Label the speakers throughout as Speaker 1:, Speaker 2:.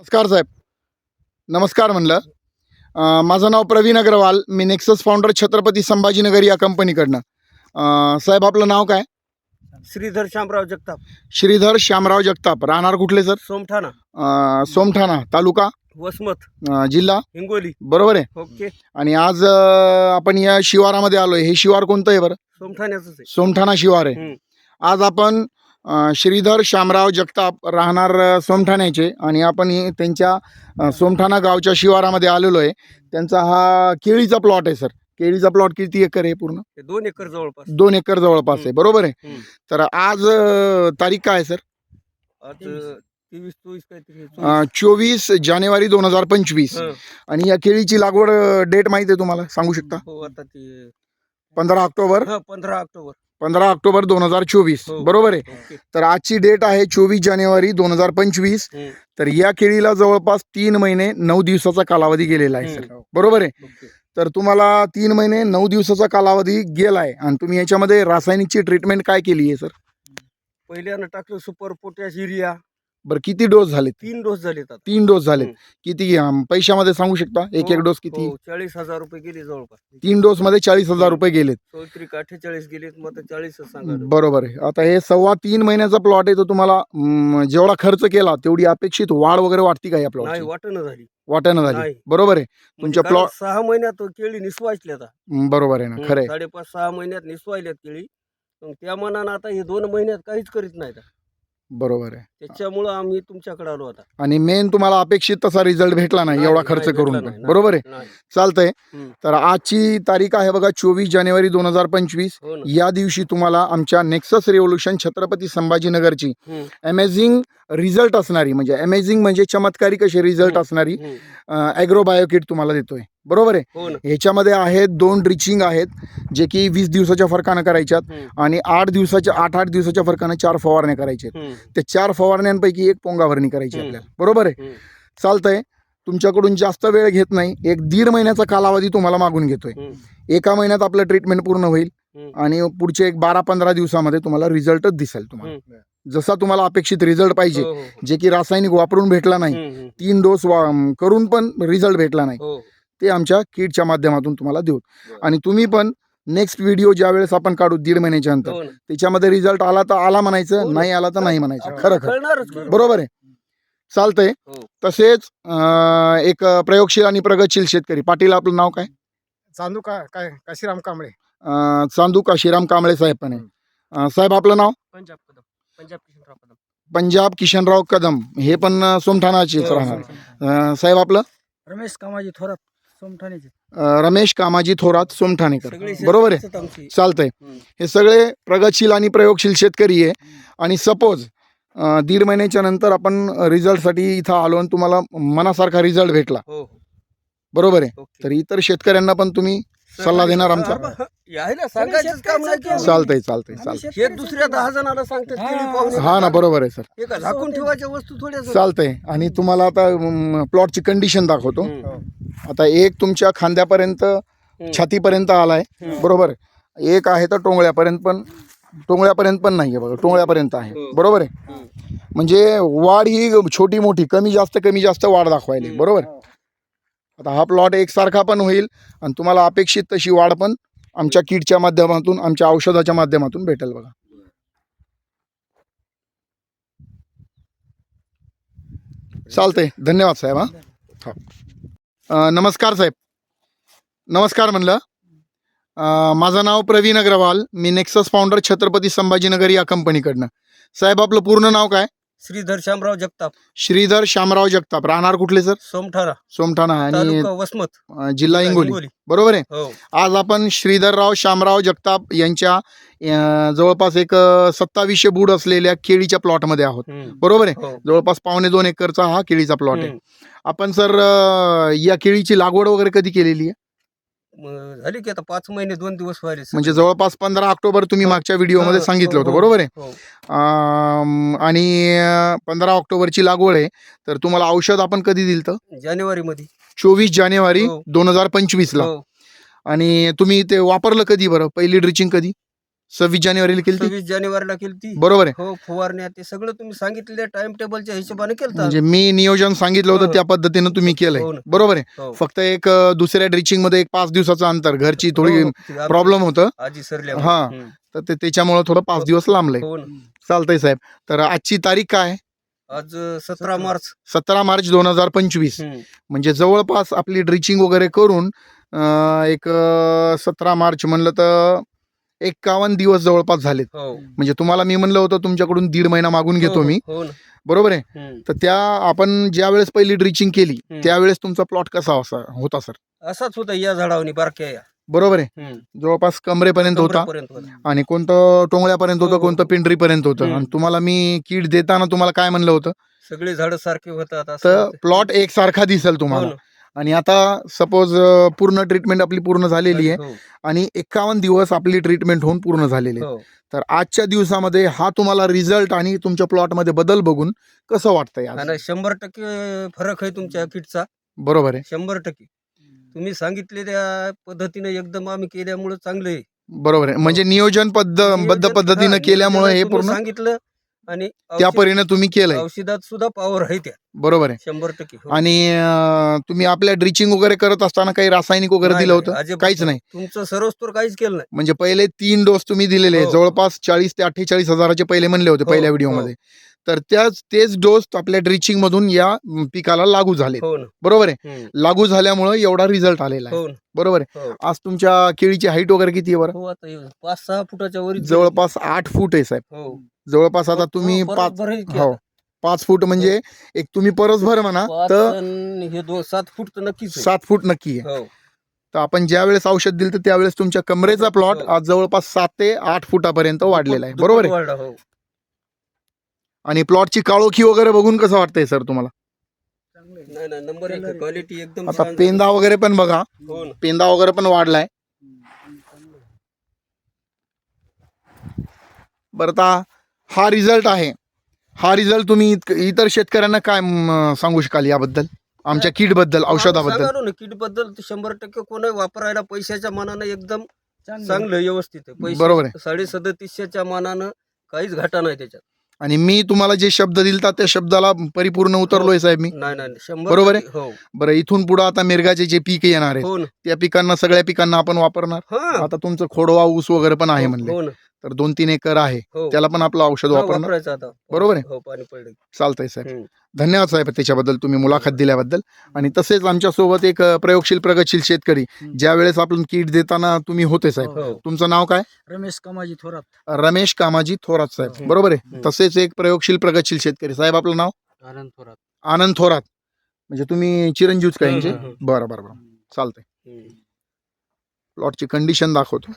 Speaker 1: नमस्कार साहेब. नमस्कार म्हणलं. माझं नाव प्रवीण अग्रवाल. मी नेक्सस फाउंडर छत्रपती संभाजीनगर या कंपनीकडनं साहेब आपलं नाव काय?
Speaker 2: श्रीधर शामराव जगताप.
Speaker 1: श्रीधर श्यामराव जगताप. राहणार कुठले सर?
Speaker 2: सोमठाणा.
Speaker 1: अं, सोमठाणा. तालुका?
Speaker 2: वसमत.
Speaker 1: अं, जिल्हा?
Speaker 2: हिंगोली.
Speaker 1: बरोबर आहे.
Speaker 2: ओके.
Speaker 1: आणि आज अं, आपण या शिवारामध्ये आलोय. हे शिवार कोणतं आहे बरं?
Speaker 2: सोमठाण्याच
Speaker 1: सोमठाणा शिवार आहे.
Speaker 2: हम्म.
Speaker 1: आज आपण श्रीधर श्यामराव जगताप राहणार सोमठाण्याचे आणि आपण हे त्यांच्या सोमठाणा गावच्या शिवारामध्ये आलेलो आहे. त्यांचा हा केळीचा प्लॉट आहे सर केळीचा प्लॉट किती एकर आहे पूर्ण?
Speaker 2: दोन एकर जवळपास.
Speaker 1: दोन एकर जवळपास आहे बरोबर आहे. तर आज तारीख काय सर
Speaker 2: चोवीस
Speaker 1: जानेवारी दोन हजार पंचवीस. आणि या केळीची लागवड डेट माहिती आहे तुम्हाला? सांगू शकता?
Speaker 2: हो
Speaker 1: पंधरा ऑक्टोबर?
Speaker 2: पंधरा ऑक्टोबर.
Speaker 1: पंधरा ऑक्टोबर दोन हजार चोवीस.
Speaker 2: हो.
Speaker 1: बरोबर आहे? तर आजची डेट आहे चोवीस जानेवारी दोन हजार पंचवीस.
Speaker 2: हम्म.
Speaker 1: तर या केळीला जवळपास तीन महिने नऊ दिवसाचा कालावधी गेलेला आहे सर. बरोबर आहे? तर तुम्हाला तीन महिने नऊ दिवसाचा कालावधी गेलाय. आणि तुम्ही याच्यामध्ये रासायनिकची ट्रीटमेंट काय केली आहे सर?
Speaker 2: पहिल्यानं टाकलं सुपर पोटॅश युरिया.
Speaker 1: बरं किती डोस झाले
Speaker 2: तीन डोस झालेत आता.
Speaker 1: तीन डोस झाले
Speaker 2: हम्म.
Speaker 1: किती अं, पैशामध्ये सांगू शकता? एक एक
Speaker 2: हो,
Speaker 1: डोस किती?
Speaker 2: हो चाळीस हजार रुपये गेले जवळपास.
Speaker 1: तीन डोस मध्ये चाळीस हजार रुपये गेलेत.
Speaker 2: चौत्रिक अठ्ठेचाळीस गेलेत मग आता चाळीसच सांगा
Speaker 1: बरोबर आहे. आता हे सव्वा तीन महिन्याचा प्लॉट आहे तर तुम्हाला अं, जेवढा खर्च केला तेवढी अपेक्षित वाढ वगैरे वाटती का या
Speaker 2: नाही
Speaker 1: प्लॉट
Speaker 2: वाटणं झाली.
Speaker 1: वाटाणं झाली.
Speaker 2: नाही.
Speaker 1: बरोबर आहे.
Speaker 2: म्हणजे
Speaker 1: तुमच्या
Speaker 2: कारण
Speaker 1: plot-
Speaker 2: सहा महिन्यात केळी निसवायची आता.
Speaker 1: हं, बरोबर आहे ना. खरं आहे.
Speaker 2: साडेपाच सहा महिन्यात निसवायल्यात केळी. मग त्या मनानं आता हे दोन महिन्यात काहीच करीत नाहीत.
Speaker 1: बरोबर आहे.
Speaker 2: त्याच्यामुळं आम्ही तुमच्याकडे आलो आता.
Speaker 1: आणि मेन तुम्हाला अपेक्षित तसा रिझल्ट भेटला नाही
Speaker 2: नाही,
Speaker 1: एवढा खर्च करून.
Speaker 2: नाही,
Speaker 1: पण
Speaker 2: नाही.
Speaker 1: बरोबर आहे?
Speaker 2: नाही.
Speaker 1: चालतंय.
Speaker 2: हम्म.
Speaker 1: तर आजची तारीख आहे बघा चोवीस जानेवारी दोन हजार पंचवीस.
Speaker 2: हो ना.
Speaker 1: या दिवशी तुम्हाला आमच्या नेक्सस रेव्होल्युशन छत्रपती संभाजीनगरची
Speaker 2: हम्म,
Speaker 1: अमेझिंग रिझल्ट असणारी म्हणजे अमेझिंग म्हणजे चमत्कारिक अशी रिझल्ट. असणारी
Speaker 2: हम्म.
Speaker 1: ॲग्रो बायोकिट तुम्हाला देतोय. बरोबर आहे?
Speaker 2: हो ना.
Speaker 1: ह्याच्यामध्ये आहेत दोन ड्रिचिंग आहेत जे की वीस दिवसाच्या फरकानं करायच्यात
Speaker 2: हम्म,
Speaker 1: आणि आठ दिवसाच्या आठ आठ दिवसाच्या फरकानं चार फवारण्या करायच्या
Speaker 2: हम्म,
Speaker 1: त्या चार फवारण्यांपैकी एक पोंगाभरणी करायची
Speaker 2: हम्म.
Speaker 1: आपल्याला. बरोबर आहे?
Speaker 2: हम्म,
Speaker 1: चालतंय. तुमच्याकडून जास्त वेळ घेत नाही. एक दीड महिन्याचा कालावधी तुम्हाला मागून घेतोय.
Speaker 2: हम्म,
Speaker 1: एका महिन्यात आपलं ट्रीटमेंट पूर्ण होईल
Speaker 2: हम्म.
Speaker 1: आणि पुढचे एक बारा पंधरा दिवसामध्ये तुम्हाला रिझल्टच दिसेल तुम्हाला. जसा तुम्हाला अपेक्षित रिझल्ट पाहिजे
Speaker 2: हो, हो.
Speaker 1: जे की रासायनिक वापरून भेटला नाही
Speaker 2: हम्म, हम्म.
Speaker 1: तीन डोस वा- करून पण रिझल्ट भेटला नाही.
Speaker 2: हो.
Speaker 1: ते आमच्या किटच्या माध्यमातून तुम्हाला देऊ. आणि तुम्ही पण नेक्स्ट व्हिडिओ ज्या वेळेस आपण काढू दीड महिन्याच्या नंतर
Speaker 2: हो.
Speaker 1: त्याच्यामध्ये रिझल्ट आला तर आला
Speaker 2: हो
Speaker 1: म्हणायचं
Speaker 2: ना.
Speaker 1: नाही आला तर नाही म्हणायचं. खरं खरं. बरोबर आहे. चालतंय.
Speaker 2: हो.
Speaker 1: तसेच एक प्रयोगशील आणि प्रगतशील शेतकरी. पाटील आपलं नाव काय?
Speaker 3: चांदू का काय काशीराम कांबळे.
Speaker 1: चांदू काशीराम कांबळे साहेब पण आहे. साहेब आपलं नाव?
Speaker 2: पंजाब कदम. पंजाब किशनराव कदम.
Speaker 1: पंजाब किशनराव कदम. हे पण सोमठाणाचेच
Speaker 2: हो,
Speaker 1: राहणार. साहेब आपलं?
Speaker 3: रमेश कामाजी थोरात.
Speaker 1: अं, रमेश कामाजी थोरात सोमठाणेकर
Speaker 2: सगळे
Speaker 1: बरोबर आहे
Speaker 2: शेतकरीच आमची.
Speaker 1: चालतंय
Speaker 2: हम्म.
Speaker 1: हे सगळे प्रगतशील आणि प्रयोगशील शेतकरी आहे आणि सपोज दीड महिन्याच्या नंतर आपण रिझल्टसाठी इथं आलो आणि तुम्हाला मनासारखा रिझल्ट भेटला
Speaker 2: हो हो
Speaker 1: बरोबर आहे
Speaker 2: ओके.
Speaker 1: तर इतर शेतकऱ्यांना पण तुम्ही सल्ला देणार आमचा?
Speaker 2: हा, हा. आहे ना सांगायचंच काम नाही केलं.
Speaker 1: चालतंय चालतंय चालतंय
Speaker 2: हे दुसऱ्या दहा जणाला सांगतात
Speaker 3: हा.
Speaker 2: केळी पाहून
Speaker 1: हा ना बरोबर आहे सर
Speaker 2: झाकून ठेवायच्या वस्तू थोड्या
Speaker 1: चालतंय आणि तुम्हाला आता प्लॉटची कंडिशन दाखवतो आता एक तुमच्या खांद्यापर्यंत छातीपर्यंत आलाय. बरोबर? एक आहे तर टोंगळ्यापर्यंत पण टोंगळ्यापर्यंत पण नाही आहे बघा टोंगळ्यापर्यंत आहे.
Speaker 2: हो.
Speaker 1: बरोबर आहे? म्हणजे वाढ ही छोटी मोठी कमी जास्त कमी जास्त वाढ दाखवायली. बरोबर? आता हा प्लॉट एकसारखा पण होईल आणि तुम्हाला अपेक्षित तशी वाढ पण आमच्या किटच्या माध्यमातून आमच्या औषधाच्या माध्यमातून भेटेल बघा. चालतंय. धन्यवाद साहेब हा. हो. नमस्कार साहेब. नमस्कार म्हणलं. माझं नाव प्रवीण अग्रवाल. मी नेक्सस फाउंडर छत्रपती संभाजीनगर या कंपनीकडनं साहेब आपलं पूर्ण नाव काय?
Speaker 2: श्रीधर शामराव जगताप.
Speaker 1: श्रीधर श्यामराव जगताप. राहणार कुठले सर?
Speaker 2: सोमठाणा.
Speaker 1: सोमठाणा आणि
Speaker 2: तालुका वसमत.
Speaker 1: अं, जिल्हा हिंगोली. बरोबर आहे?
Speaker 2: हो.
Speaker 1: आज आपण श्रीधरराव श्यामराव जगताप यांच्या अं, जवळपास एक अं, सत्तावीसशे बूड असलेल्या केळीच्या प्लॉटमध्ये आहोत.
Speaker 2: हम्म.
Speaker 1: बरोबर आहे?
Speaker 2: हो.
Speaker 1: जवळपास पावणे दोन एकरचा हा केळीचा प्लॉट आहे.
Speaker 2: हम्म.
Speaker 1: आपण सर या केळीची लागवड वगैरे कधी केलेली आहे?
Speaker 2: झाली की आता पाच महिने दोन दिवस व्हायले
Speaker 1: म्हणजे जवळपास पंधरा ऑक्टोबर तुम्ही मागच्या व्हिडिओमध्ये
Speaker 2: हा,
Speaker 1: सांगितलं
Speaker 2: हो,
Speaker 1: होतं
Speaker 2: हो,
Speaker 1: बरोबर आहे?
Speaker 2: हो.
Speaker 1: आणि पंधरा ऑक्टोबरची लागवड आहे तर तुम्हाला औषध आपण कधी दिलं तर
Speaker 2: जानेवारी मध्ये
Speaker 1: चोवीस जानेवारी
Speaker 2: हो.
Speaker 1: दोन हजार पंचवीसला.
Speaker 2: हो.
Speaker 1: आणि तुम्ही ते वापरलं कधी बरं? पहिली ड्रिचिंग कधी? सव्वीस जानेवारीला केली
Speaker 2: सव्वीस जानेवारीला केली ती
Speaker 1: बरोबर आहे.
Speaker 2: हो फवारण्या ते सगळं तुम्ही सांगितलेल्या टाइम टेबलच्या हिशोबाने केलं
Speaker 1: म्हणजे मी नियोजन सांगितलं होतं
Speaker 2: हो.
Speaker 1: त्या पद्धतीनं तुम्ही केलंय.
Speaker 2: हो ना.
Speaker 1: बरोबर आहे. फक्त एक अं, दुसऱ्या ड्रिचिंगमध्ये एक पाच दिवसाचं अंतर घरची थोडी प्रॉब्लेम होतं.
Speaker 2: आजी सरल्या
Speaker 1: हा.
Speaker 2: हम्म.
Speaker 1: तर ते त्याच्यामुळे थोडं पाच दिवस लांबलंय.
Speaker 2: हो ना.
Speaker 1: चालतंय साहेब. तर आजची तारीख काय?
Speaker 2: आज सतरा मार्च.
Speaker 1: सतरा मार्च दोन हजार पंचवीस.
Speaker 2: हम्म.
Speaker 1: म्हणजे जवळपास आपली ड्रिचिंग वगैरे करून अं, एक सतरा मार्च म्हणलं तर एक्कावन्न दिवस जवळपास झालेत
Speaker 2: हो
Speaker 1: म्हणजे तुम्हाला मी म्हणलं होतं तुमच्याकडून दीड महिना मागून घेतो
Speaker 2: हो,
Speaker 1: मी
Speaker 2: हो ना.
Speaker 1: बरोबर आहे
Speaker 2: हम्म.
Speaker 1: तर त्या आपण ज्या वेळेस पहिली ड्रिचिंग केली
Speaker 2: हम्म.
Speaker 1: त्यावेळेस तुमचा प्लॉट कसा असा होता सर
Speaker 2: असाच होता या झाडावनी बारक्या या
Speaker 1: बरोबर आहे
Speaker 2: हम्म.
Speaker 1: जवळपास कमरेपर्यंत होता
Speaker 2: कमरेपर्यंत होता
Speaker 1: आणि कोणतं टोंगळ्यापर्यंत होतं
Speaker 2: हो,
Speaker 1: कोणतं. पिंडरीपर्यंत होतं
Speaker 2: हम्म.
Speaker 1: आणि तुम्हाला मी किट देताना तुम्हाला काय म्हणलं होतं
Speaker 2: सगळे झाड सारखे होतात असं
Speaker 1: तर
Speaker 2: होतं.
Speaker 1: प्लॉट एकसारखा दिसेल
Speaker 2: हो
Speaker 1: तुम्हाला
Speaker 2: ना.
Speaker 1: आणि आता सपोज पूर्ण ट्रीटमेंट आपली पूर्ण झालेली आहे
Speaker 2: हो,
Speaker 1: आणि एकावन्न दिवस आपली ट्रीटमेंट होऊन पूर्ण झालेली आहे.
Speaker 2: हो.
Speaker 1: तर आजच्या दिवसामध्ये हा तुम्हाला रिझल्ट आणि तुमच्या प्लॉटमध्ये बदल बघून कसं वाटतंय
Speaker 2: शंभर टक्के फरक आहे तुमच्या किटचा.
Speaker 1: बरोबर आहे.
Speaker 2: शंभर टक्के. तुम्ही सांगितलेल्या पद्धतीने एकदम आम्ही केल्यामुळे चांगलं आहे.
Speaker 1: बरोबर आहे. म्हणजे नियोजन पद्ध बद्ध
Speaker 2: नियोजन-
Speaker 1: पद्धतीनं केल्यामुळे हे पूर्ण
Speaker 2: सांगितलं आणि
Speaker 1: त्या
Speaker 2: औषध-
Speaker 1: परीने तुम्ही केलंय.
Speaker 2: औषधात सुद्धा पॉवर आहे त्या
Speaker 1: बरोबर आहे.
Speaker 2: शंभर टक्के हो.
Speaker 1: आणि अं, तुम्ही आपल्या ड्रिचिंग वगैरे करत असताना काही रासायनिक वगैरे
Speaker 2: नाही,
Speaker 1: दिलं
Speaker 2: नाही,
Speaker 1: होतं?
Speaker 2: अजिबात
Speaker 1: काहीच नाही.
Speaker 2: तुमचं सर्वस्तर काहीच केलं नाही.
Speaker 1: म्हणजे पहिले तीन डोस तुम्ही दिलेले आहेत.
Speaker 2: हो.
Speaker 1: जवळपास चाळीस ते अठ्ठेचाळीस हजाराचे पहिले म्हणले होते
Speaker 2: हो,
Speaker 1: पहिल्या
Speaker 2: हो.
Speaker 1: व्हिडिओमध्ये तर त्याच तेच डोस आपल्या ड्रिचिंग मधून या म, पिकाला लागू झाले
Speaker 2: हो ना.
Speaker 1: बरोबर आहे?
Speaker 2: हम्म.
Speaker 1: लागू झाल्यामुळे एवढा रिझल्ट आलेला आहे.
Speaker 2: हो ना.
Speaker 1: बरोबर आहे. आज तुमच्या केळीची हाईट वगैरे किती आहे बरं?
Speaker 2: हो आता हे पाच सहा फुटाच्या वर
Speaker 1: जवळपास आठ फूट आहे साहेब.
Speaker 2: हो.
Speaker 1: जवळपास आता तुम्ही पाच हो. पाच फूट म्हणजे एक तुम्ही परसभर म्हणा
Speaker 2: पाच
Speaker 1: तर
Speaker 2: हे दोन सात फूट तर नक्कीच आहे.
Speaker 1: सात फूट नक्की आहे.
Speaker 2: हो.
Speaker 1: तर आपण ज्या वेळेस औषध दिलं तर त्यावेळेस तुमच्या कमरेचा प्लॉट
Speaker 2: हो.
Speaker 1: आज जवळपास सात ते आठ फुटापर्यंत वाढलेला आहे.
Speaker 2: दुप्पट
Speaker 1: बरोबर आहे?
Speaker 2: वाढला, हो.
Speaker 1: आणि प्लॉटची काळोखी वगैरे बघून कसं वाटतंय सर तुम्हाला?
Speaker 2: नाही नाही नंबर एक क्वालिटी एकदम
Speaker 1: आता
Speaker 2: छान
Speaker 1: पेंदा वगैरे पण बघा.
Speaker 2: हो ना.
Speaker 1: पेंदा वगैरे पण वाढलाय. बरं आता हा रिझल्ट आहे. हा रिझल्ट तुम्ही इत- इतर शेतकऱ्यांना काय म, सांगू शकाल याबद्दल? आमच्या किटबद्दल औषधाबद्दल?
Speaker 2: सांगा ना किटबद्दल शंभर टक्के कोणी वापरायला पैशाच्या मानानं एकदम चांगलं. व्यवस्थित आहे.
Speaker 1: बरोबर आहे.
Speaker 2: साडे सदतीसच्या मानानं काहीच घाटा नाही त्याच्यात.
Speaker 1: आणि मी तुम्हाला जे शब्द दिलता त्या शब्दाला परिपूर्ण उतरलोय साहेब मी.
Speaker 2: नाही नाही शंभर
Speaker 1: बरोबर आहे?
Speaker 2: टक्के, हो.
Speaker 1: बरं इथून पुढे आता मिरगाचे जे पीक येणार आहे
Speaker 2: हो ना.
Speaker 1: त्या पिकांना सगळ्या पिकांना आपण वापरणार?
Speaker 2: हा.
Speaker 1: आता तुमचं खोडवा ऊस वगैरे पण आहे म्हणले.
Speaker 2: हो ना.
Speaker 1: तर दोन तीन एकर आहे.
Speaker 2: हो.
Speaker 1: त्याला पण आपलं औषध
Speaker 2: हा,
Speaker 1: वापरणार
Speaker 2: वापरायचं आता.
Speaker 1: बरोबर आहे?
Speaker 2: हो पाणी पडलं.
Speaker 1: चालतंय साहेब
Speaker 2: हम्म.
Speaker 1: धन्यवाद साहेब त्याच्याबद्दल तुम्ही मुलाखत दिल्याबद्दल. आणि तसेच आमच्यासोबत एक अ, प्रयोगशील प्रगतशील शेतकरी
Speaker 3: हम्म.
Speaker 1: ज्या वेळेस आपण किट देताना तुम्ही होते साहेब.
Speaker 2: हो
Speaker 1: तुमचं नाव काय?
Speaker 3: रमेश कमाजी थोरात.
Speaker 1: रमेश कामाजी थोरात साहेब.
Speaker 2: हम्म.
Speaker 1: बरोबर आहे?
Speaker 2: हम्म.
Speaker 1: तसेच एक प्रयोगशील प्रगतशील शेतकरी. साहेब आपलं नाव?
Speaker 2: आनंद थोरात.
Speaker 1: आनंद थोरात. म्हणजे तुम्ही चिरंजीवच का
Speaker 2: हम्म,
Speaker 1: यांचे?
Speaker 2: हम्म,
Speaker 1: बरं बरं बरं. चालतंय.
Speaker 2: हम्म.
Speaker 1: प्लॉटची कंडिशन दाखवतो.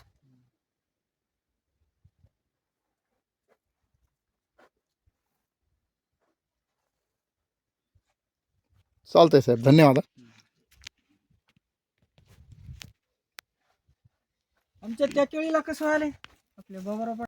Speaker 1: चालतंय साहेब धन्यवाद
Speaker 3: आमच्या त्याच वेळेला कसं आले? आपल्या बरोबर